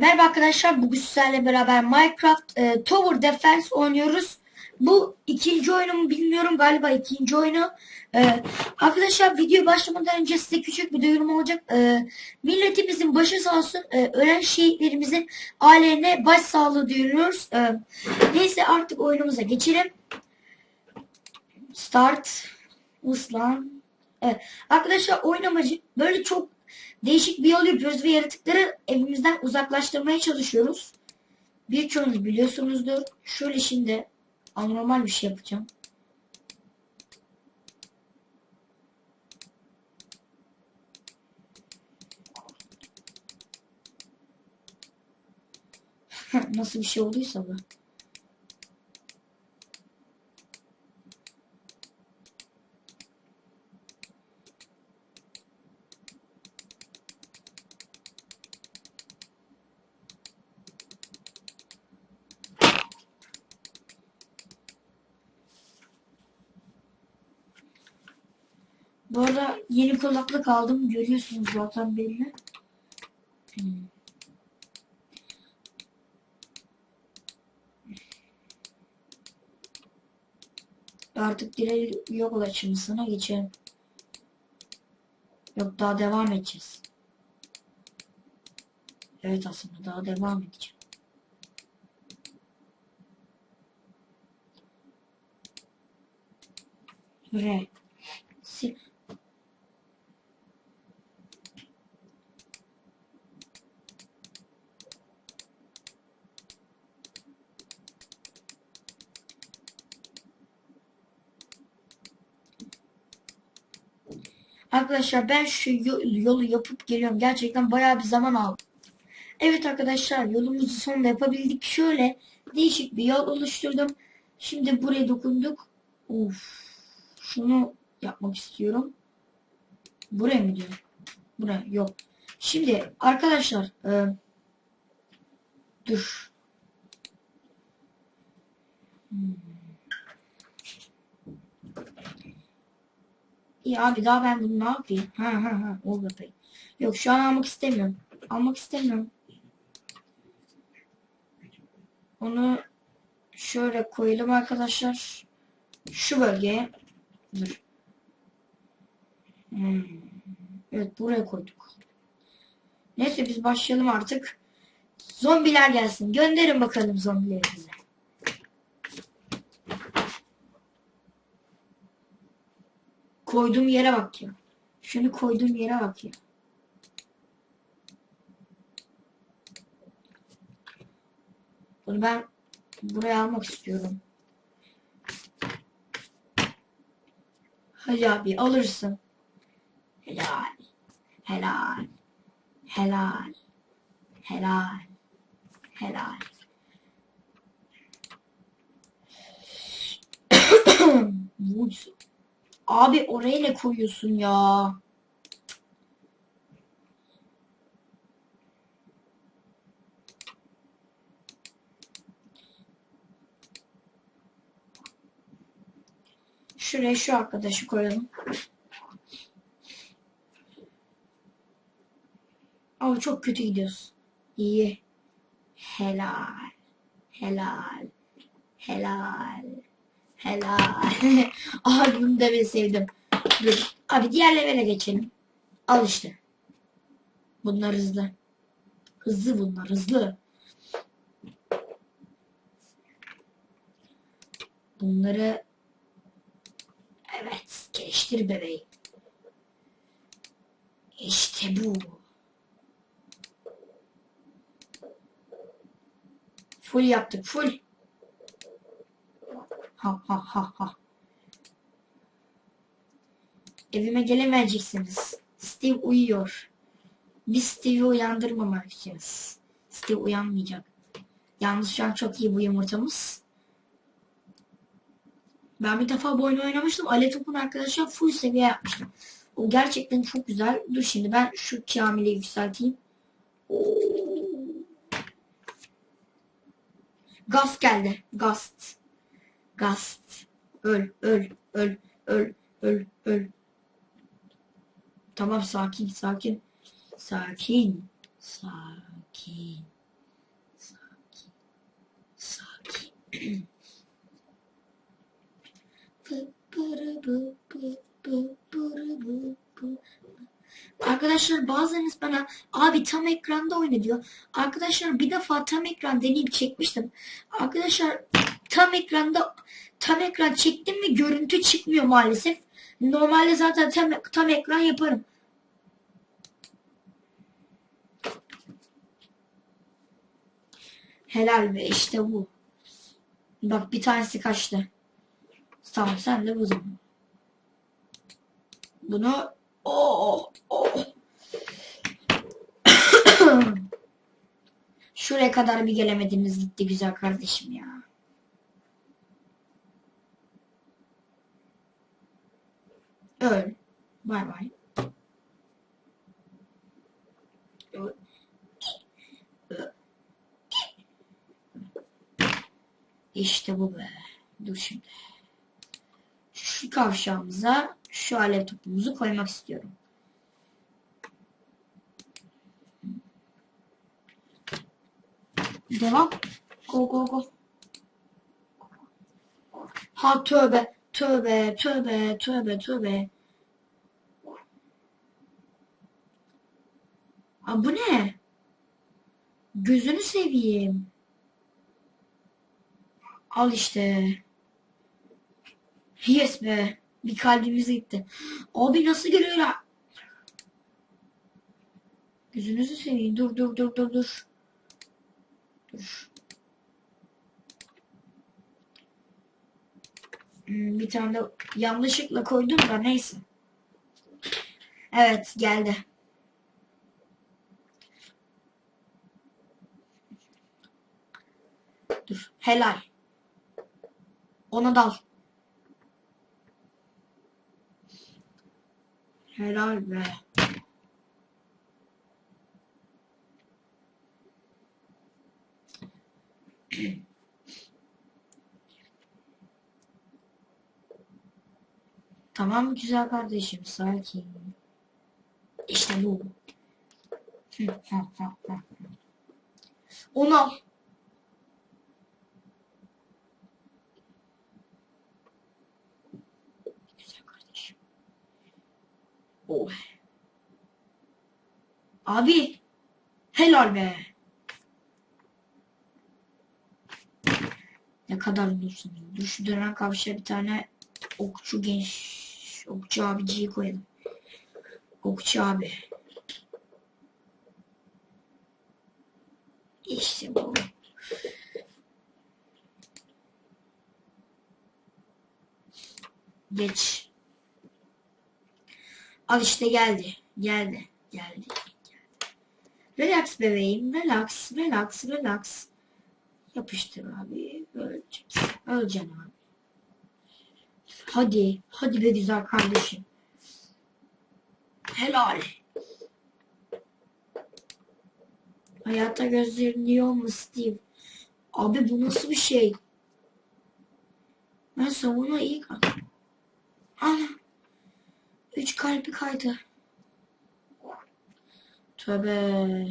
Merhaba arkadaşlar. Bugün sizlerle beraber Minecraft e, Tower Defense oynuyoruz. Bu ikinci oyunum bilmiyorum galiba ikinci oyunu. E, arkadaşlar video başlamadan önce size küçük bir duyurum olacak. E, milletimizin başı sağ olsun. E, ölen şehitlerimizin ailelerine başsağlığı duyuruyoruz. E, neyse artık oyunumuza geçelim. Start. Uslan. Evet. Arkadaşlar oyun amacı böyle çok değişik bir yol yapıyoruz ve yaratıkları evimizden uzaklaştırmaya çalışıyoruz. Birçoğunuz biliyorsunuzdur. Şöyle şimdi anormal bir şey yapacağım. Nasıl bir şey olduysa bu. Yeni kulaklık aldım. Görüyorsunuz zaten belli. Hmm. Artık direkt yol açılmasına geçelim. Yok daha devam edeceğiz. Evet aslında daha devam edeceğim. R. Sil. Arkadaşlar ben şu yolu yapıp geliyorum. Gerçekten bayağı bir zaman aldı. Evet arkadaşlar yolumuzu sonunda yapabildik. Şöyle değişik bir yol oluşturdum. Şimdi buraya dokunduk. Of. Şunu yapmak istiyorum. Buraya mı diyor? Buraya yok. Şimdi arkadaşlar e, dur. Hmm. İyi abi daha ben bunu ne yapayım? Ha ha ha o yapayım. Yok şu an almak istemiyorum. Almak istemiyorum. Onu şöyle koyalım arkadaşlar. Şu bölgeye. Dur. Hmm. Evet buraya koyduk. Neyse biz başlayalım artık. Zombiler gelsin. Gönderin bakalım zombileri Koyduğum yere bak ya. Şunu koyduğum yere bak ya. Bunu ben buraya almak istiyorum. Hadi abi alırsın. Helal. Helal. Helal. Helal. Helal. Mucize. Abi oraya ne koyuyorsun ya? Şuraya şu arkadaşı koyalım. Ama çok kötü gidiyoruz. İyi. Helal. Helal. Helal. Helal. Abi bunu ben sevdim. Dur. Abi diğer levele geçelim. Al işte. Bunlar hızlı. Hızlı bunlar hızlı. Bunları evet geliştir bebeğim. İşte bu. Full yaptık full. Ha ha ha ha. Evime gelemeyeceksiniz. Steve uyuyor. Biz Steve'i uyandırmamalıyız. Steve uyanmayacak. Yalnız şu an çok iyi bu yumurtamız. Ben bir defa bu oyunu oynamıştım. Ale Top'un full seviye yapmıştım. O gerçekten çok güzel. Dur şimdi ben şu Kamil'i yükselteyim. Oo. Gast geldi. Gast. Gast. Öl, öl, öl, öl, öl, öl. Tamam sakin, sakin. Sakin. Sakin. Sakin. Sakin. Arkadaşlar bazılarınız bana abi tam ekranda oyna diyor. Arkadaşlar bir defa tam ekran deneyip çekmiştim. Arkadaşlar tam ekranda tam ekran çektim ve görüntü çıkmıyor maalesef. Normalde zaten tam, tam ekran yaparım. Helal be işte bu. Bak bir tanesi kaçtı. Tamam sen de bu zaman. Bunu oh, oh. Şuraya kadar bir gelemediniz gitti güzel kardeşim ya. Öl. Bay bay. Öl. İşte bu be. Dur şimdi. Şu kavşağımıza şu alev topumuzu koymak istiyorum. Devam. Go go go. Ha tövbe. Tövbe tövbe tövbe tövbe. Ha bu ne? Gözünü seveyim. Al işte. Yes be. Bir kalbimiz gitti. Abi nasıl geliyor ya? Gözünüzü seveyim. Dur dur dur dur dur. Dur. Hmm, bir tane de yanlışlıkla koydum da neyse. Evet geldi. Dur. Helal. Ona dal. Helal be. Tamam güzel kardeşim sakin. İşte bu. Onu al. Güzel kardeşim. Oh. Abi. Helal be. Ne kadar dursun. Dur şu dönen kavşaya bir tane okçu genç okçu abiciyi koyalım. Okçu abi. İşte bu. Geç. Al işte geldi. Geldi. Geldi. geldi. Relax bebeğim. Relax. Relax. Relax. Yapıştır abi. Öleceksin. Öleceksin abi. Hadi. Hadi be güzel kardeşim. Helal. Hayata gözlerin iyi Steve? Abi bu nasıl bir şey? Ben savunma iyi kal. Ana. Üç kalbi kaydı. Tövbe.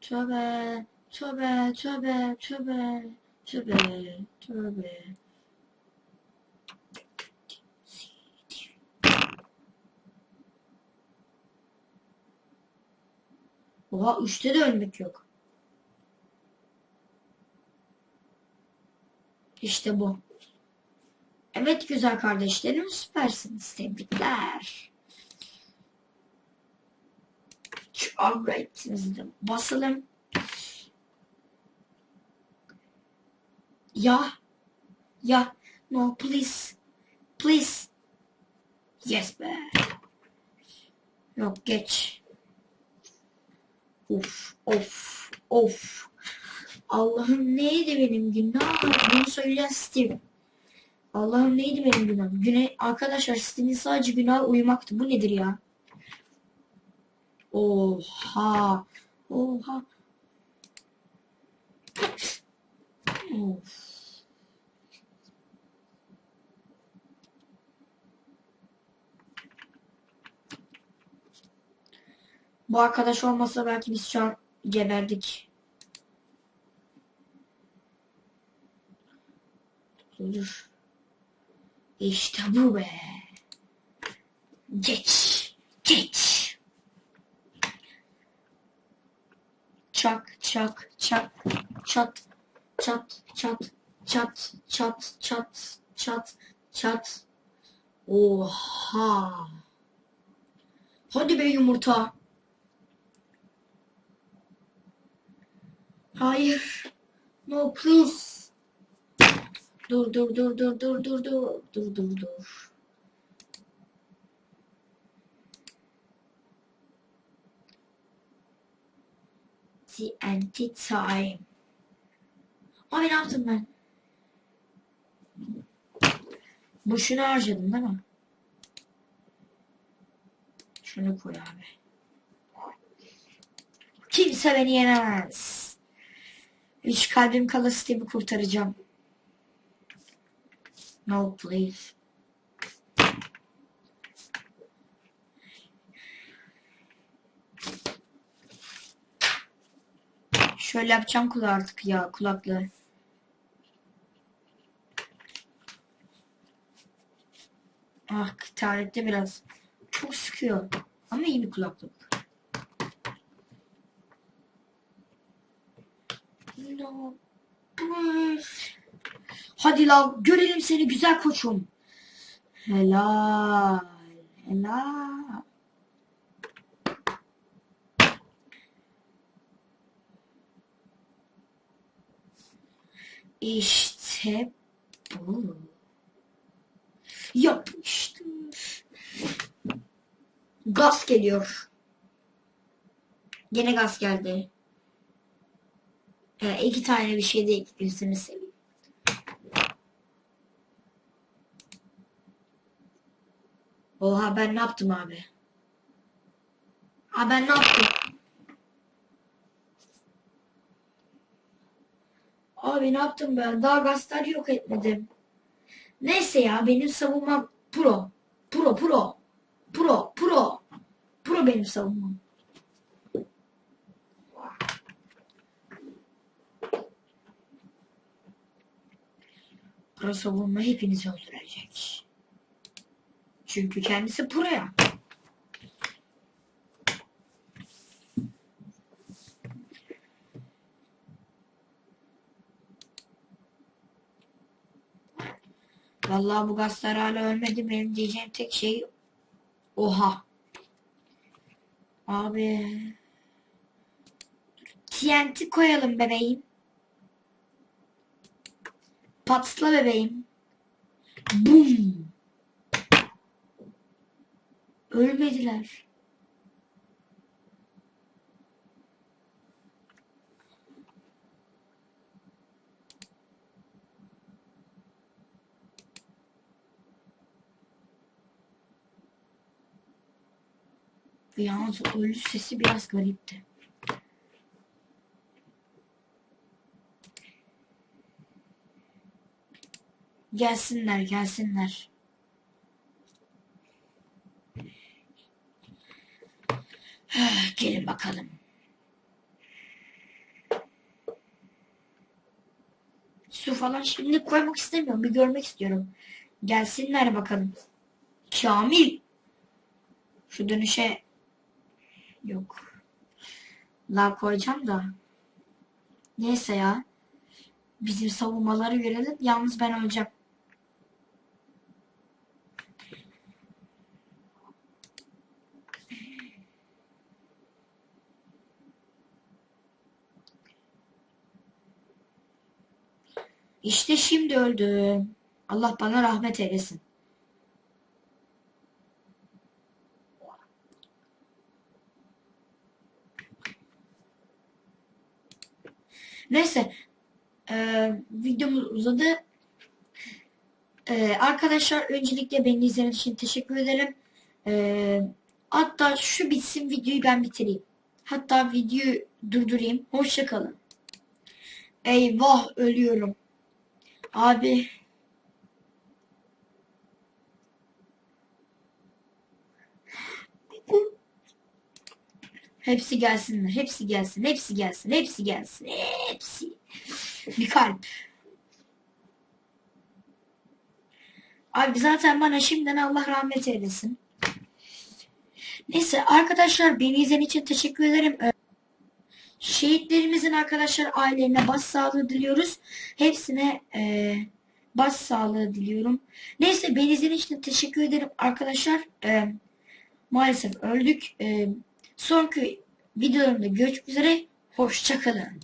Tövbe. Tövbe. Tövbe. Tövbe. Tövbe. Tövbe. Oha üçte de ölmek yok. İşte bu. Evet güzel kardeşlerim süpersiniz. Tebrikler. Alright. Basalım. Ya. Ya. No please. Please. Yes be. Yok geç. Of of of. Allah'ım neydi benim günahım? Bunu söyleyen Steve. Allah'ım neydi benim günahım? Güne arkadaşlar Steve'in sadece günah uyumaktı. Bu nedir ya? Oha. Oha. Of. Bu arkadaş olmasa belki biz şu an geberdik. Dur. İşte bu be. Geç. Geç. Çak çak çak çat çat çat çat çat çat çat çat. Oha. Hadi be yumurta. Hayır. No please. Dur dur dur dur dur dur dur dur dur dur. TNT time. Ay ne yaptım ben? Boşuna harcadım değil mi? Şunu koy abi. Kimse beni yenemez. Üç kalbim kala Steve'i kurtaracağım. No please. Şöyle yapacağım kulağı artık ya kulaklığı. Ah tarihte biraz. Çok sıkıyor. Ama iyi bir kulaklık. No. Hadi la görelim seni güzel koçum. Helal. Helal. İşte bu. Yapıştır. Gaz geliyor. Gene gaz geldi. Ee, iki tane bir şey de ekliyorsunuz Oha ben ne yaptım abi? Ha ben ne yaptım? Abi ne yaptım ben? Daha gazları yok etmedim. Neyse ya benim savunmam pro. Pro pro. Pro pro. Pro benim savunmam. Pro savunma hepinizi öldürecek. Çünkü kendisi pro ya. Vallahi bu gazlar hala ölmedi. Benim diyeceğim tek şey oha. Abi TNT koyalım bebeğim. Patla bebeğim. Bum. Ölmediler. Yalnız ölü sesi biraz garipti. Gelsinler, gelsinler. Bakalım. Su falan şimdi koymak istemiyorum. Bir görmek istiyorum. Gelsinler bakalım. Kamil. Şu dönüşe yok. Lav koyacağım da. Neyse ya. Bizim savunmaları görelim. Yalnız ben öleceğim. İşte şimdi öldüm. Allah bana rahmet eylesin. Neyse. Ee, videomuz uzadı. Ee, arkadaşlar öncelikle beni izlediğiniz için teşekkür ederim. Ee, hatta şu bitsin videoyu ben bitireyim. Hatta videoyu durdurayım. Hoşçakalın. Eyvah ölüyorum. Abi. Hepsi gelsinler. Hepsi gelsin. Hepsi gelsin. Hepsi gelsin. Hepsi. Bir kalp. Abi zaten bana şimdiden Allah rahmet eylesin. Neyse arkadaşlar beni izlediğiniz için teşekkür ederim. Şehitlerimizin arkadaşlar ailelerine başsağlığı diliyoruz. Hepsine e, başsağlığı diliyorum. Neyse beni izlediğiniz için teşekkür ederim arkadaşlar. Ee, maalesef öldük. Ee, sonraki videolarımda görüşmek üzere. Hoşçakalın.